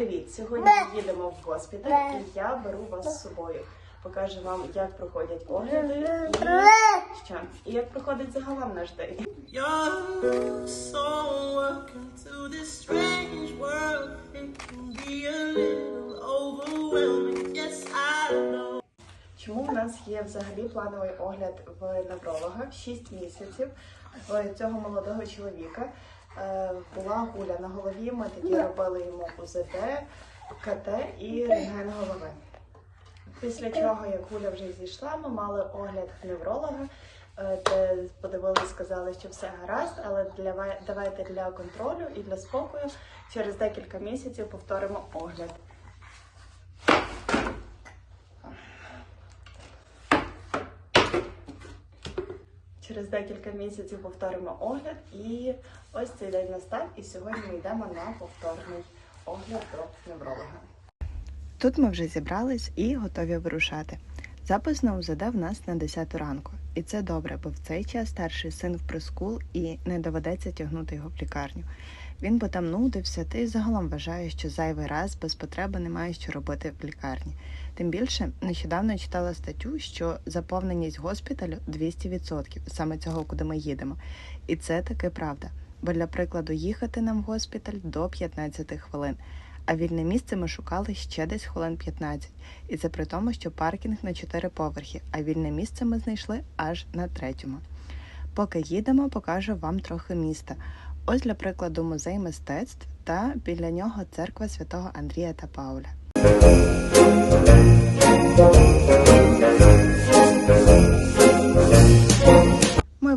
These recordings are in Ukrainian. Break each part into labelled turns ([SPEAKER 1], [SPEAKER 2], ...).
[SPEAKER 1] Привіт! Сьогодні ми їдемо в госпіталь і я беру вас з собою. Покажу вам, як проходять огляди і що і як проходить загалом наш день. Чому в нас є взагалі плановий огляд в невролога 6 місяців цього молодого чоловіка? Е, Була гуля на голові. Ми тоді робили йому УЗД, КТ і рентген голови. Після чого, як гуля вже зійшла, ми мали огляд невролога, е, де подивилися, сказали, що все гаразд, але для давайте для контролю і для спокою через декілька місяців повторимо огляд. Через декілька місяців повторимо огляд, і ось цей день настав. І сьогодні ми йдемо на повторний огляд до невролога. Тут ми вже зібрались і готові вирушати. Запис на УЗД в нас на 10 ранку, і це добре, бо в цей час старший син в прискул і не доведеться тягнути його в лікарню. Він би там нудився, та й загалом вважає, що зайвий раз без потреби немає що робити в лікарні. Тим більше нещодавно читала статтю, що заповненість госпіталю 200%, саме цього, куди ми їдемо. І це таки правда. Бо для прикладу їхати нам в госпіталь до 15 хвилин. А вільне місце ми шукали ще десь хвилин 15. І це при тому, що паркінг на 4 поверхи, а вільне місце ми знайшли аж на третьому. Поки їдемо, покажу вам трохи міста. Ось для прикладу музей мистецтв та біля нього церква святого Андрія та Пауля.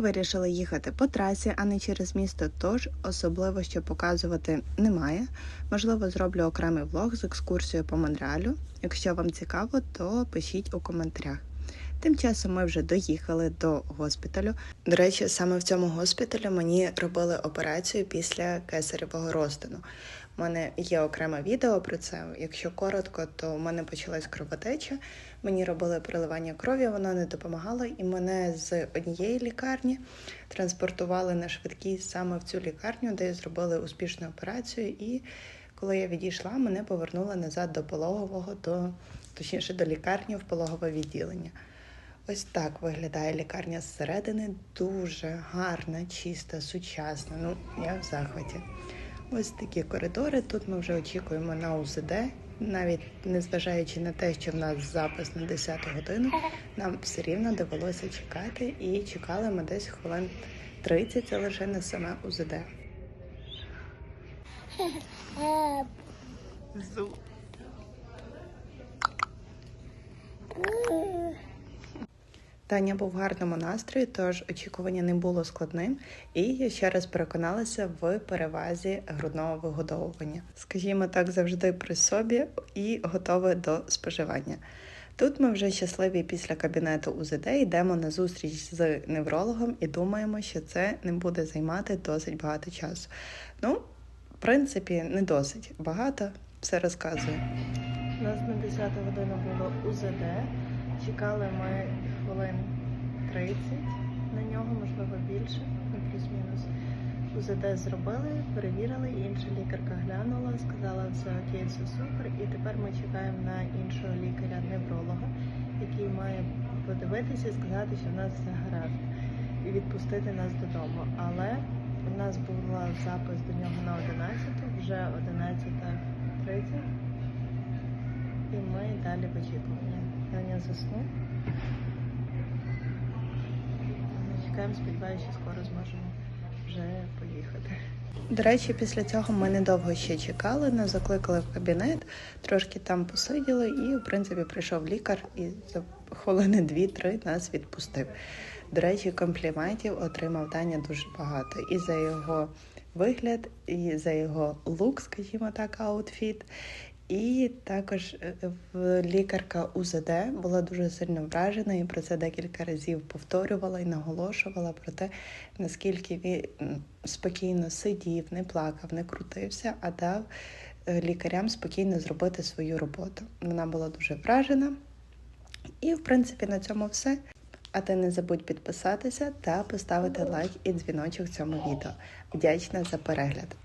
[SPEAKER 1] Вирішили їхати по трасі, а не через місто, тож особливо що показувати немає. Можливо, зроблю окремий влог з екскурсією по Монреалю. Якщо вам цікаво, то пишіть у коментарях. Тим часом ми вже доїхали до госпіталю. До речі, саме в цьому госпіталі мені робили операцію після кесаревого розтину. У мене є окреме відео про це. Якщо коротко, то в мене почалась кровотеча. Мені робили переливання крові, воно не допомагало, і мене з однієї лікарні транспортували на швидкій саме в цю лікарню, де зробили успішну операцію. І коли я відійшла, мене повернули назад до пологового, до точніше до лікарні в пологове відділення. Ось так виглядає лікарня зсередини. Дуже гарна, чиста, сучасна. Ну, я в захваті. Ось такі коридори. Тут ми вже очікуємо на УЗД. Навіть незважаючи на те, що в нас запис на 10 годину, нам все рівно довелося чекати. І чекали ми десь хвилин 30, це лише на саме УЗД. Таня був в гарному настрої, тож очікування не було складним, і я ще раз переконалася в перевазі грудного вигодовування. Скажімо так, завжди при собі і готові до споживання. Тут ми вже щасливі після кабінету УЗД йдемо на зустріч з неврологом і думаємо, що це не буде займати досить багато часу. Ну, в принципі, не досить багато, все розказую. У нас на 10 годину було УЗД. Чекали ми хвилин 30 на нього, можливо більше, ну плюс-мінус. УЗД зробили, перевірили, інша лікарка глянула, сказала, все окей, все супер. І тепер ми чекаємо на іншого лікаря-невролога, який має подивитися і сказати, що в нас все гаразд, і відпустити нас додому. Але у нас був запис до нього на 11, вже 11.30. І ми далі в очікуванні. Таня заснув. Чекаємо, сподіваюся, скоро зможемо вже поїхати. До речі, після цього ми недовго ще чекали, нас закликали в кабінет, трошки там посиділи, і, в принципі, прийшов лікар і за хвилини дві-три нас відпустив. До речі, компліментів отримав Таня дуже багато. І за його вигляд, і за його лук, скажімо так, аутфіт. І також е, лікарка УЗД була дуже сильно вражена і про це декілька разів повторювала і наголошувала про те, наскільки він спокійно сидів, не плакав, не крутився, а дав е, лікарям спокійно зробити свою роботу. Вона була дуже вражена. І, в принципі, на цьому все. А ти не забудь підписатися та поставити лайк і дзвіночок цьому відео. Вдячна за перегляд.